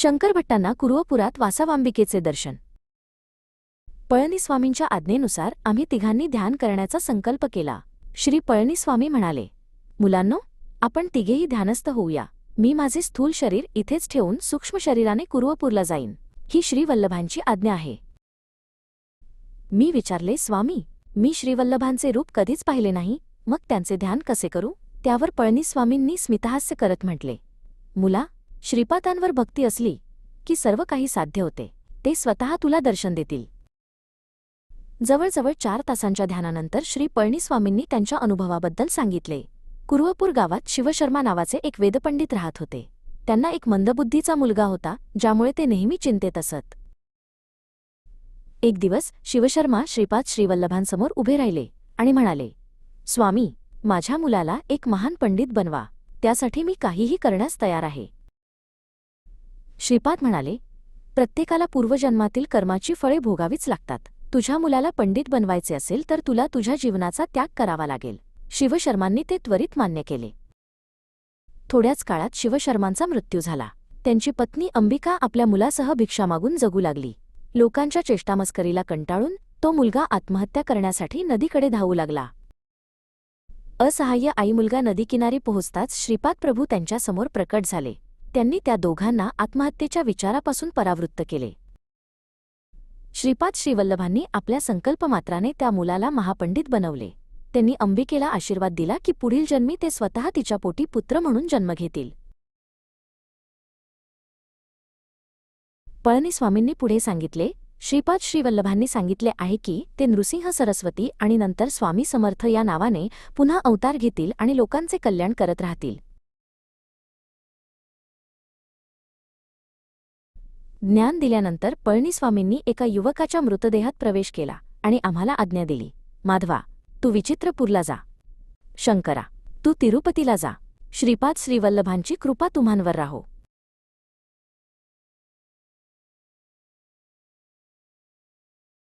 शंकरभट्टांना कुरुवपुरात वासावांबिकेचे दर्शन. पळणीस्वामींच्या आज्ञेनुसार आम्ही तिघांनी ध्यान करण्याचा संकल्प केला. श्री पळणीस्वामी म्हणाले मुलांनो आपण तिघेही ध्यानस्थ होऊया. मी माझे स्थूल शरीर इथेच ठेवून सूक्ष्म शरीराने कुरुवपूरला जाईन. ही श्रीवल्लभांची आज्ञा आहे. मी विचारले स्वामी मी श्रीवल्लभांचे रूप कधीच पाहिले नाही. मग त्यांचे ध्यान कसे करू? त्यावर पळणीस्वामींनी स्मितहास्य करत म्हटले मुला श्रीपादांवर भक्ती असली की सर्व काही साध्य होते. ते स्वतः तुला दर्शन देतील. जवळजवळ चार तासांच्या ध्यानानंतर श्री पळणीस्वामींनी त्यांच्या अनुभवाबद्दल सांगितले. कुर्वपूर गावात शिवशर्मा नावाचे एक वेदपंडित राहत होते. त्यांना एक मंदबुद्धीचा मुलगा होता ज्यामुळे ते नेहमी चिंतेत असत. एक दिवस शिवशर्मा श्रीपाद श्रीवल्लभांसमोर उभे राहिले आणि म्हणाले स्वामी माझ्या मुलाला एक महान पंडित बनवा. त्यासाठी मी काहीही करण्यास तयार आहे. श्रीपाद म्हणाले प्रत्येकाला पूर्वजन्मातील कर्माची फळे भोगावीच लागतात. तुझ्या मुलाला पंडित बनवायचे असेल तर तुला तुझ्या जीवनाचा त्याग करावा लागेल. शिवशर्मांनी ते त्वरित मान्य केले. थोड्याच काळात शिवशर्मांचा मृत्यू झाला. त्यांची पत्नी अंबिका आपल्या मुलासह भिक्षा मागून जगू लागली. लोकांच्या चेष्टामस्करीला कंटाळून तो मुलगा आत्महत्या करण्यासाठी नदीकडे धावू लागला. असहाय्य आई मुलगा नदीकिनारी पोहोचताच श्रीपाद प्रभू त्यांच्यासमोर प्रकट झाले. त्यांनी त्या दोघांना आत्महत्येच्या विचारापासून परावृत्त केले. श्रीपाद श्रीवल्लभांनी आपल्या संकल्पमात्राने त्या मुलाला महापंडित बनवले. त्यांनी अंबिकेला आशीर्वाद दिला की पुढील जन्मी ते स्वतः तिच्या पोटी पुत्र म्हणून जन्म घेतील. पळणीस्वामींनी पुढे सांगितले श्रीपाद श्रीवल्लभांनी सांगितले आहे की ते नृसिंह सरस्वती आणि नंतर स्वामी समर्थ या नावाने पुन्हा अवतार घेतील आणि लोकांचे कल्याण करत राहतील. ज्ञान दिल्यानंतर पळणीस्वामींनी एका युवकाच्या मृतदेहात प्रवेश केला आणि आम्हाला आज्ञा दिली. माधवा तू विचित्रपूरला जा. शंकरा तू तिरुपतीला जा. श्रीपाद श्रीवल्लभांची कृपा तुम्हांवर राहो.